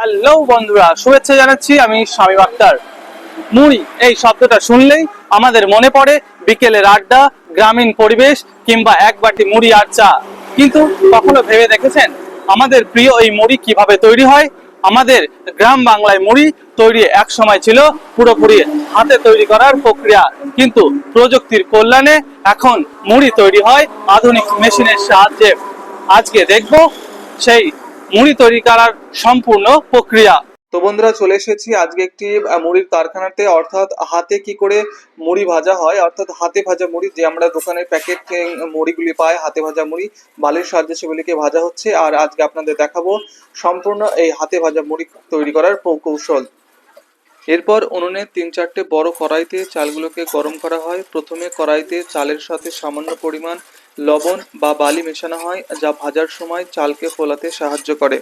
Hello বন্ধুরা, শুভেচ্ছা জানাচ্ছি আমি স্বামী আক্তার মুড়ি, এই শব্দটা শুনলেই আমাদের মনে পড়ে বিকেলের আড্ডা, গ্রামীণ পরিবেশ কিংবা এক বাটি মুড়ি আর চা। কিন্তু কখনো ভেবে দেখেছেন? আমাদের প্রিয় এই মুড়ি কীভাবে তৈরি হয়? আমাদের গ্রাম বাংলায় মুড়ি তৈরি এক সময় ছিল পুরোপুরি হাতে তৈরি করার প্রক্রিয়া। কিন্তু প্রযুক্তির কল্যাণে এখন মুড়ি তৈরি হয় আধুনিক মেশিনের সাহায্যে। আজকে দেখব সেই মুড়ি তৈরি করার সম্পূর্ণ প্রক্রিয়া। তো বন্ধুরা, চলে এসেছি আজকে একটি মুড়ির কারখানাতে। অর্থাৎ হাতে কি করে মুড়ি ভাজা হয়? অর্থাৎ হাতে ভাজা মুড়ি যে আমরা দোকানের প্যাকেট মুড়িগুলি পাই, হাতে ভাজা মুড়ি, বালির সাহায্যে সেগুলিকে ভাজা হচ্ছে। আর আজকে আপনাদের দেখাবো সম্পূর্ণ এই হাতে ভাজা মুড়ি তৈরি করার কৌশল। এরপর উনুনে তিন চারটে বড় কড়াইতে চালগুলোকে গরম করা হয়। প্রথমে কড়াইতে চালের সাথে সামান্য পরিমাণ লবণ বা বালি মেশানো হয়, যা ভাজার সময় চালকে ফোলাতে সাহায্য করে।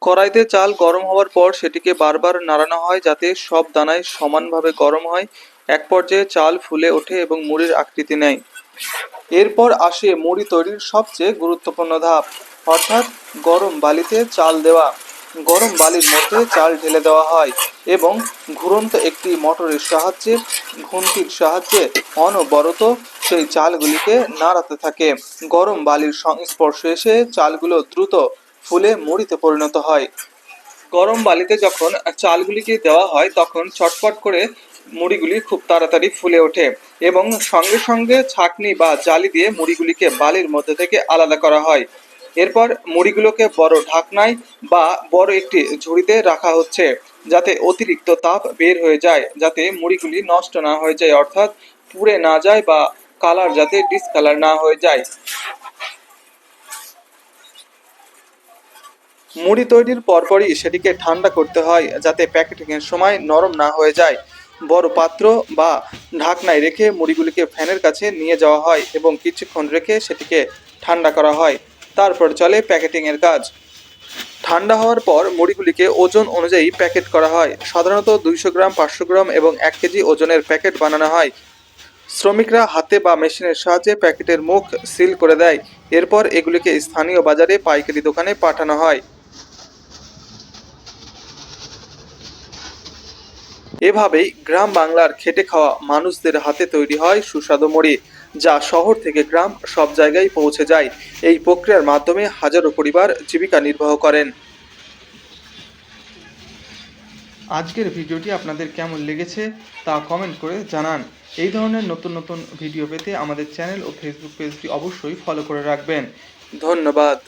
কড়াইতে চাল গরম হওয়ার পর সেটিকে বারবার নাড়ানো হয়, যাতে সব দানায় সমানভাবে গরম হয়। এক পর্যায়ে চাল ফুলে ওঠে এবং মুড়ির আকৃতি নেয়। এরপর আসে মুড়ি তৈরির সবচেয়ে গুরুত্বপূর্ণ ধাপ, অর্থাৎ গরম বালিতে চাল দেওয়া। গরম বালির মধ্যে চাল ঢেলে দেওয়া হয় এবং ঘুরন্ত একটি মোটরের সাহায্যে ঘুন্টির সাহায্যে অনবরত সেই চালগুলিকে নাড়াতে থাকে। গরম বালির সংস্পর্শে এসে চালগুলো দ্রুত ফুলে মুড়িতে পরিণত হয়। গরম বালিতে যখন চালগুলিকে দেওয়া হয়, তখন চটপট করে মুড়িগুলি খুব তাড়াতাড়ি ফুলে ওঠে এবং সঙ্গে সঙ্গে ছাকনি বা জালি দিয়ে মুড়িগুলিকে বালির মধ্যে থেকে আলাদা করা হয়। এরপর মুড়িগুলোকে বড় ঢাকনায় বা বড় একটি ঝুড়িতে রাখা হচ্ছে, যাতে অতিরিক্ত তাপ বের হয়ে যায়, যাতে মুড়িগুলি নষ্ট না হয়ে যায়, অর্থাৎ পুড়ে না যায় বা কালার যাতে ডিসকালার না হয়ে যায়। মুড়ি তৈরির পরপরই সেটিকে ঠান্ডা করতে হয়, যাতে প্যাকেটিং এর সময় নরম না হয়ে যায়। বড় পাত্র বা ঢাকনায় রেখে মুড়িগুলিকে ফ্যানের কাছে নিয়ে যাওয়া হয় এবং কিছুক্ষণ রেখে সেটিকে ঠান্ডা করা হয়। তারপর চলে প্যাকেটিং এর কাজ। ঠান্ডা হওয়ার পর মুড়িগুলিকে ওজন অনুযায়ী প্যাকেট করা হয়। সাধারণত দুইশো গ্রাম, পাঁচশো গ্রাম এবং এক কেজি ওজনের প্যাকেট বানানো হয়। শ্রমিকরা হাতে বা মেশিনের সাহায্যে প্যাকেটের মুখ সিল করে দেয়। এরপর এগুলিকে স্থানীয় বাজারে, পাইকারি দোকানে পাঠানো হয়। এভাবেই গ্রাম বাংলার খেটে খাওয়া মানুষদের হাতে তৈরি হয় সুস্বাদু মুড়ি। যা শহর থেকে গ্রাম সব জায়গায় পৌঁছে যায়। এই প্রক্রিয়ার মাধ্যমে হাজারো পরিবার জীবিকা নির্বাহ করেন। আজকের ভিডিওটি আপনাদের কেমন লেগেছে তা কমেন্ট করে জানান। এই ধরনের নতুন নতুন ভিডিও পেতে আমাদের চ্যানেল ও ফেসবুক পেজটি অবশ্যই ফলো করে রাখবেন। ধন্যবাদ।